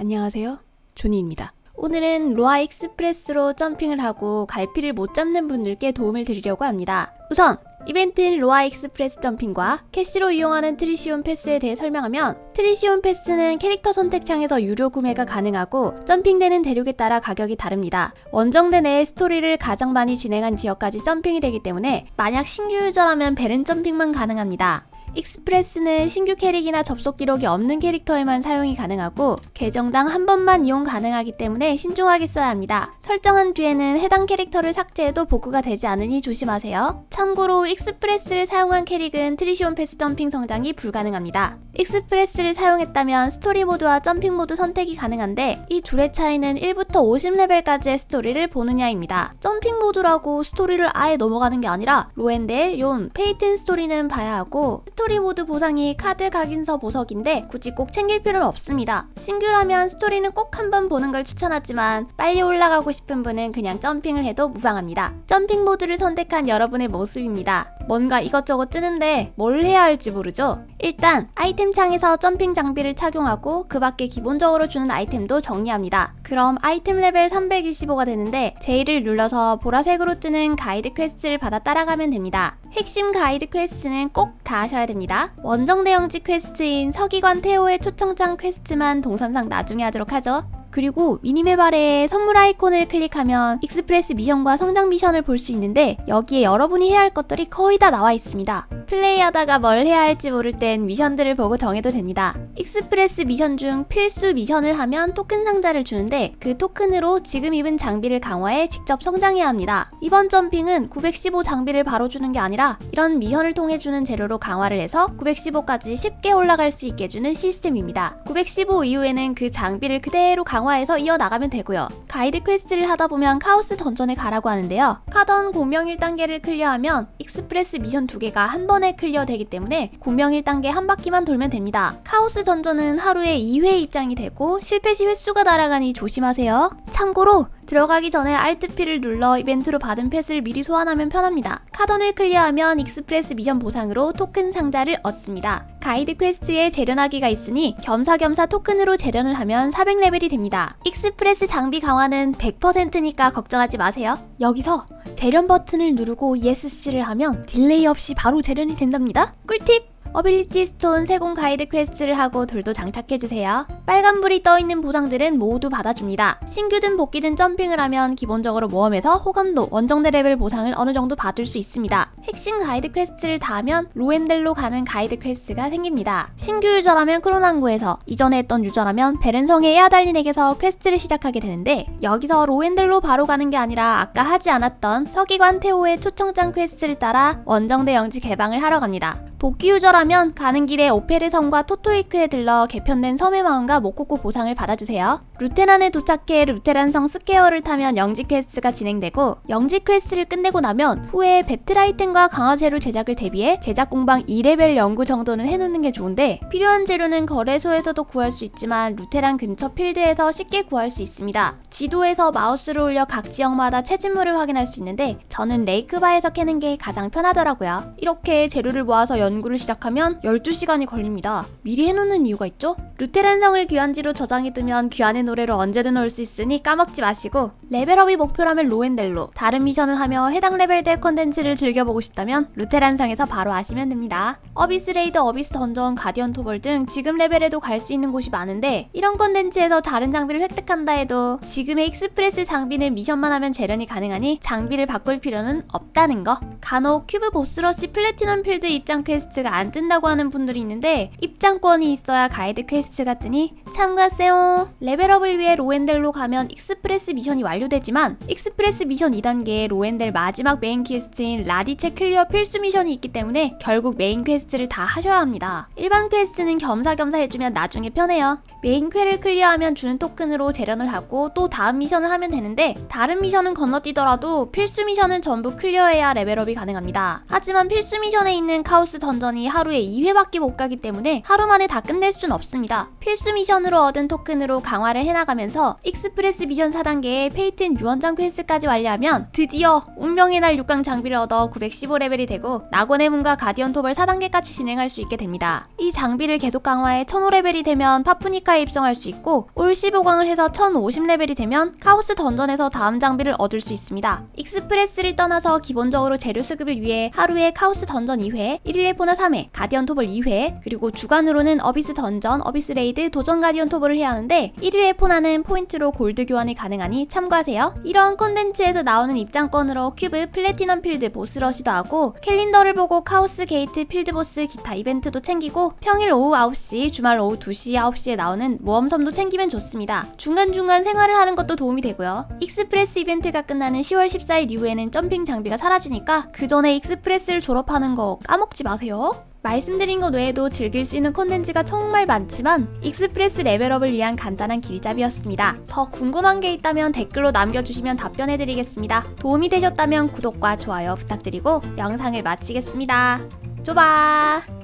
안녕하세요. 조니입니다. 오늘은 로아 익스프레스로 점핑을 하고 갈피를 못 잡는 분들께 도움을 드리려고 합니다. 우선 이벤트인 로아 익스프레스 점핑과 캐시로 이용하는 트리시온 패스에 대해 설명하면 트리시온 패스는 캐릭터 선택창에서 유료 구매가 가능하고 점핑되는 대륙에 따라 가격이 다릅니다. 원정대 내의 스토리를 가장 많이 진행한 지역까지 점핑이 되기 때문에 만약 신규 유저라면 베른 점핑만 가능합니다. 익스프레스는 신규 캐릭이나 접속 기록이 없는 캐릭터에만 사용이 가능하고 계정당 한 번만 이용 가능하기 때문에 신중하게 써야 합니다. 설정한 뒤에는 해당 캐릭터를 삭제해도 복구가 되지 않으니 조심하세요. 참고로 익스프레스를 사용한 캐릭은 트리시온 패스 점핑 성장이 불가능합니다. 익스프레스를 사용했다면 스토리 모드와 점핑 모드 선택이 가능한데 이 둘의 차이는 1부터 50레벨까지의 스토리를 보느냐입니다. 점핑 모드라고 스토리를 아예 넘어가는 게 아니라 로엔델, 용, 페이튼 스토리는 봐야 하고 스토리 모드 보상이 카드 각인서 보석인데 굳이 꼭 챙길 필요는 없습니다. 신규라면 스토리는 꼭 한번 보는 걸 추천하지만 빨리 올라가고 싶은 분은 그냥 점핑을 해도 무방합니다. 점핑 모드를 선택한 여러분의 모습입니다. 뭔가 이것저것 뜨는데 뭘 해야 할지 모르죠? 일단 아이템 창에서 점핑 장비를 착용하고 그 밖에 기본적으로 주는 아이템도 정리합니다. 그럼 아이템 레벨 325가 되는데 J를 눌러서 보라색으로 뜨는 가이드 퀘스트를 받아 따라가면 됩니다. 핵심 가이드 퀘스트는 꼭 다 하셔야 됩니다. 원정 대형지 퀘스트인 서기관 태호의 초청장 퀘스트만 동선상 나중에 하도록 하죠. 그리고 미니맵 아래에 선물 아이콘을 클릭하면 익스프레스 미션과 성장 미션을 볼 수 있는데 여기에 여러분이 해야 할 것들이 거의 다 나와 있습니다. 플레이하다가 뭘 해야 할지 모를 땐 미션들을 보고 정해도 됩니다. 익스프레스 미션 중 필수 미션을 하면 토큰 상자를 주는데 그 토큰으로 지금 입은 장비를 강화해 직접 성장해야 합니다. 이번 점핑은 915 장비를 바로 주는 게 아니라 이런 미션을 통해 주는 재료로 강화를 해서 915까지 쉽게 올라갈 수 있게 해주는 시스템입니다. 915 이후에는 그 장비를 그대로 강화 해서 이어나가면 되고요. 가이드 퀘스트를 하다 보면 카오스 던전에 가라고 하는데요. 카던 공명 1단계를 클리어하면 익스프레스 미션 두 개가 한 번에 클리어되기 때문에 공명 1단계 한 바퀴만 돌면 됩니다. 카오스 던전은 하루에 2회 입장이 되고 실패 시 횟수가 날아가니 조심하세요. 참고로 들어가기 전에 Alt-P를 눌러 이벤트로 받은 패스를 미리 소환하면 편합니다. 카던을 클리어하면 익스프레스 미션 보상으로 토큰 상자를 얻습니다. 가이드 퀘스트에 재련하기가 있으니 겸사겸사 토큰으로 재련을 하면 400레벨이 됩니다. 익스프레스 장비 강화는 100%니까 걱정하지 마세요. 여기서 재련 버튼을 누르고 ESC를 하면 딜레이 없이 바로 재련이 된답니다. 꿀팁! 어빌리티 스톤 세공 가이드 퀘스트를 하고 돌도 장착해주세요. 빨간불이 떠있는 보상들은 모두 받아줍니다. 신규든 복귀든 점핑을 하면 기본적으로 모험에서 호감도, 원정대 레벨 보상을 어느 정도 받을 수 있습니다. 핵심 가이드 퀘스트를 다 하면 로엔델로 가는 가이드 퀘스트가 생깁니다. 신규 유저라면 크로난구에서, 이전에 했던 유저라면 베른성의 에아달린에게서 퀘스트를 시작하게 되는데 여기서 로엔델로 바로 가는 게 아니라 아까 하지 않았던 서기관 태호의 초청장 퀘스트를 따라 원정대 영지 개방을 하러 갑니다. 복귀 유저라면 가는 길에 오페르 섬과 토토이크에 들러 개편된 섬의 마음과 모코코 보상을 받아주세요. 루테란에 도착해 루테란성 스퀘어를 타면 영지 퀘스트가 진행되고 영지 퀘스트를 끝내고 나면 후에 배틀 아이템과 강화 재료 제작을 대비해 제작 공방 2레벨 연구 정도는 해놓는 게 좋은데 필요한 재료는 거래소에서도 구할 수 있지만 루테란 근처 필드에서 쉽게 구할 수 있습니다. 지도에서 마우스를 올려 각 지역마다 채집물을 확인할 수 있는데 저는 레이크바에서 캐는 게 가장 편하더라고요. 이렇게 재료를 모아서 연 구를 시작하면 12시간이 걸립니다. 미리 해놓는 이유가 있죠? 루테란성을 귀환지로 저장해두면 귀환의 노래로 언제든 올 수 있으니 까먹지 마시고 레벨업이 목표라면 로엔델로 다른 미션을 하며 해당 레벨대 컨텐츠를 즐겨보고 싶다면 루테란성에서 바로 하시면 됩니다. 어비스 레이드, 어비스 던전, 가디언 토벌 등 지금 레벨에도 갈 수 있는 곳이 많은데 이런 컨텐츠에서 다른 장비를 획득한다 해도 지금의 익스프레스 장비는 미션만 하면 재련이 가능하니 장비를 바꿀 필요는 없다는 거. 간혹 큐브 보스러시 플래티넘 필드 입장 퀘스트가 안 뜬다고 하는 분들이 있는데 입장권이 있어야 가이드 퀘스트가 뜨니 참가세요. 레벨업을 위해 로엔델로 가면 익스프레스 미션이 완료 되지만 익스프레스 미션 2단계에 로엔델 마지막 메인 퀘스트인 라디체 클리어 필수 미션이 있기 때문에 결국 메인 퀘스트를 다 하셔야 합니다. 일반 퀘스트는 겸사겸사 해주면 나중에 편해요. 메인 퀘를 클리어하면 주는 토큰으로 재련을 하고 또 다음 미션을 하면 되는데 다른 미션은 건너뛰더라도 필수 미션은 전부 클리어해야 레벨업이 가능합니다. 하지만 필수 미션에 있는 카오스 던전이 하루에 2회밖에 못 가기 때문에 하루 만에 다 끝낼 수는 없습니다. 필수 미션으로 얻은 토큰으로 강화를 해나가면서 익스프레스 미션 4단계의 페이 트 페이튼 유언장 퀘스트까지 완료하면 드디어 운명의 날 6강 장비를 얻어 915레벨이 되고 낙원의 문과 가디언 톱을 4단계까지 진행할 수 있게 됩니다. 이 장비를 계속 강화해 1005레벨이 되면 파푸니카에 입성할 수 있고 올 15강을 해서 1050레벨이 되면 카오스 던전에서 다음 장비를 얻을 수 있습니다. 익스프레스를 떠나서 기본적으로 재료 수급을 위해 하루에 카오스 던전 2회, 1일에 포나 3회, 가디언 톱을 2회, 그리고 주간으로는 어비스 던전, 어비스 레이드, 도전 가디언 톱을 해야 하는데 1일에 포나는 포인트로 골드 교환이 가능하니 참고 하세요. 이런 콘텐츠에서 나오는 입장권으로 큐브, 플래티넘 필드, 보스러시도 하고 캘린더를 보고 카오스 게이트, 필드 보스, 기타 이벤트도 챙기고 평일 오후 9시, 주말 오후 2시, 9시에 나오는 모험섬도 챙기면 좋습니다. 중간중간 생활을 하는 것도 도움이 되고요. 익스프레스 이벤트가 끝나는 10월 14일 이후에는 점핑 장비가 사라지니까 그 전에 익스프레스를 졸업하는 거 까먹지 마세요. 말씀드린 것 외에도 즐길 수 있는 콘텐츠가 정말 많지만 익스프레스 레벨업을 위한 간단한 길잡이였습니다. 더 궁금한 게 있다면 댓글로 남겨주시면 답변해드리겠습니다. 도움이 되셨다면 구독과 좋아요 부탁드리고 영상을 마치겠습니다. 쪼바!